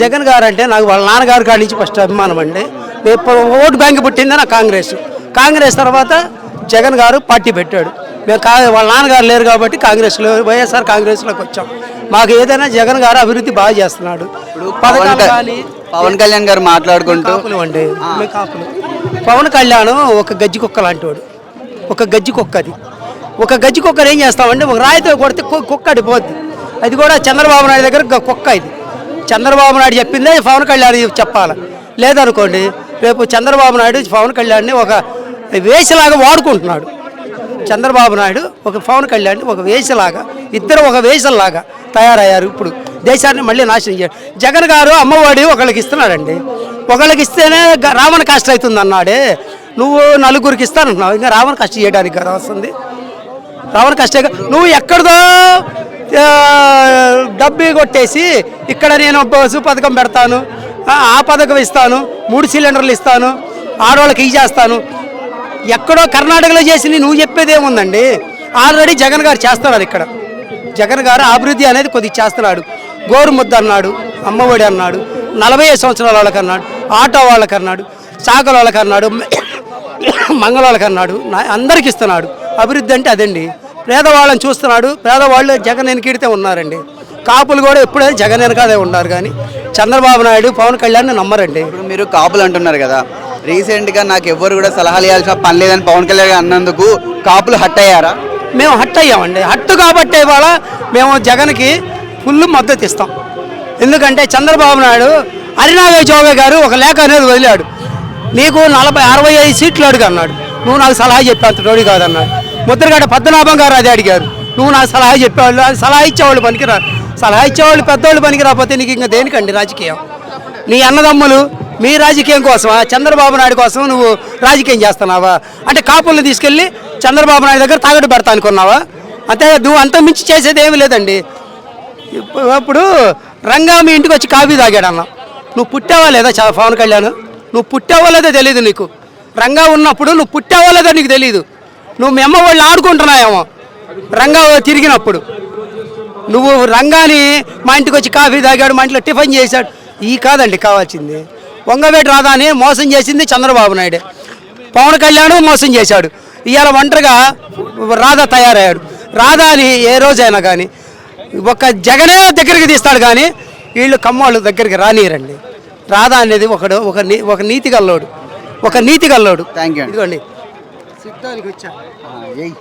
జగన్ గారు అంటే నాకు వాళ్ళ నాన్నగారి కాడి నుంచి ఫస్ట్ అభిమానం అండి. ఓటు బ్యాంక్ పుట్టింది నా కాంగ్రెస్. కాంగ్రెస్ తర్వాత జగన్ గారు పార్టీ పెట్టాడు. మేము కా వాళ్ళ నాన్నగారు లేరు కాబట్టి కాంగ్రెస్లో వైఎస్ఆర్ కాంగ్రెస్లోకి వచ్చాం. మాకు ఏదైనా జగన్ గారు అభివృద్ధి బాగా చేస్తున్నాడు. పథకాలు కానీ పవన్ కళ్యాణ్ గారు మాట్లాడుకుంటూ అండి. కాపులు. పవన్ కళ్యాణ్ ఒక గజ్జి కుక్క లాంటివాడు. ఒక గజ్జి కుక్క అది. ఒక గజ్జి కుక్కను ఏం చేస్తామంటే ఒక రాయితో కొడితే కుక్క అడిపోద్ది అది కూడా చంద్రబాబు నాయుడు దగ్గర కుక్క ఇది. చంద్రబాబు నాయుడు చెప్పిందే పవన్ కళ్యాణ్ చెప్పాలి. లేదనుకోండి రేపు చంద్రబాబు నాయుడు పవన్ కళ్యాణ్ని ఒక వేసిలాగా వాడుకుంటున్నాడు. చంద్రబాబు నాయుడు ఒక పవన్ కళ్యాణ్ ఒక వేసిలాగా ఇద్దరు ఒక వేషంలాగా తయారయ్యారు ఇప్పుడు. దేశాన్ని మళ్ళీ నాశనం చేయడం జగన్ గారు అమ్మఒడి ఒకళ్ళకి ఇస్తున్నాడండి ఒకళ్ళకి ఇస్తేనే గ- రావణ కష్టం అవుతుంది అన్నాడే నువ్వు నలుగురికి ఇస్తానంటున్నావు. ఇంకా రావణ కష్టం చేయడానికి కదా వస్తుంది. రావణ కష్టే నువ్వు ఎక్కడిదో డబ్బు కొట్టేసి ఇక్కడ నేను బస్సు పథకం పెడతాను ఆ, పథకం ఇస్తాను మూడు సిలిండర్లు ఇస్తాను ఆడవాళ్ళకి ఇవి చేస్తాను. ఎక్కడో కర్ణాటకలో చేసింది నువ్వు చెప్పేది ఏముందండి? ఆల్రెడీ జగన్ గారు చేస్తున్నారు ఇక్కడ. జగన్ గారు అభివృద్ధి అనేది కొద్దిగా చేస్తున్నాడు. గోరుముద్ద అన్నాడు అమ్మఒడి అన్నాడు నలభై ఐదు సంవత్సరాల వాళ్ళకి అన్నాడు ఆటో వాళ్ళకి అన్నాడు చాకల వాళ్ళకి అన్నాడు మంగళ వాళ్ళకి అన్నాడు అందరికి ఇస్తున్నాడు. అభివృద్ధి అంటే అదండి. పేదవాళ్ళని చూస్తున్నాడు. పేదవాళ్ళు జగన్ వెనకిడితే ఉన్నారండి. కాపులు కూడా ఎప్పుడైనా జగన్ వెనకాదే ఉన్నారు కానీ చంద్రబాబు నాయుడు పవన్ కళ్యాణ్ నమ్మరండి. ఇప్పుడు మీరు కాపులు అంటున్నారు కదా. రీసెంట్గా నాకు ఎవ్వరు కూడా సలహాలు ఇవ్వాల్సిన పని లేదని పవన్ కళ్యాణ్ అన్నందుకు కాపులు హట్ అయ్యారా? మేము హట్ అయ్యామండి. హట్టు కాబట్టి ఇవాళ మేము జగన్కి ఫుల్ మద్దతు ఇస్తాం. ఎందుకంటే చంద్రబాబు నాయుడు హరినాగయ్య చౌబే గారు ఒక లేఖ అనేది వదిలాడు. నీకు నలభై అరవై ఐదు సీట్లు అడుగు అన్నాడు. నువ్వు నాకు సలహా చెప్పేంత రోడి కాదన్నాడు. ముద్రగడ్డ పద్మనాభం గారు అదే అడిగారు. నువ్వు నా సలహా చెప్పేవాళ్ళు అది సలహా ఇచ్చేవాళ్ళు పనికిరా. సలహా ఇచ్చేవాళ్ళు పెద్దవాళ్ళు పనికి రాకపోతే నీకు ఇంకా దేనికండి రాజకీయం? నీ అన్నదమ్ములు మీ రాజకీయం కోసమా? చంద్రబాబు నాయుడు కోసం నువ్వు రాజకీయం చేస్తున్నావా? అంటే కాపుల్ని తీసుకెళ్ళి చంద్రబాబు నాయుడు దగ్గర తాగట్టు పెడతా అనుకున్నావా? అంతే నువ్వు అంత మించి చేసేది ఏమీ లేదండి. ఇప్పుడు రంగా మీ ఇంటికి వచ్చి కాఫీ తాగాడు అన్న నువ్వు పుట్టావా లేదా చా- పవన్ కళ్యాణ్? నువ్వు పుట్టావో లేదో తెలియదు నీకు. రంగా ఉన్నప్పుడు నువ్వు పుట్టావో లేదో నీకు తెలియదు నువ్వు మీ అమ్మ వాళ్ళు ఆడుకుంటున్నాయేమో రంగా తిరిగినప్పుడు. నువ్వు రంగాని మా ఇంటికి వచ్చి కాఫీ తాగాడు మా ఇంట్లో టిఫిన్ చేశాడు. ఈ కాదండి కావాల్సింది. వంగవేటి రాధాని మోసం చేసింది చంద్రబాబు నాయుడే. పవన్ కళ్యాణ్ మోసం చేశాడు. ఇవాళ ఒంటరిగా రాధా తయారయ్యాడు. రాధాని ఏ రోజైనా కానీ ఒక జగనే దగ్గరికి తీస్తాడు కానీ వీళ్ళు కమ్మోళ్ళు దగ్గరికి రానియరండి రాధా అనేది ఒకడు ఒక నీ- ఒక నీతి గల్లోడు. ఒక నీతి గల్లోడు. థ్యాంక్ యూ అండి ఇదిగోండి. సిద్ధానికి వచ్చా? ఎయ్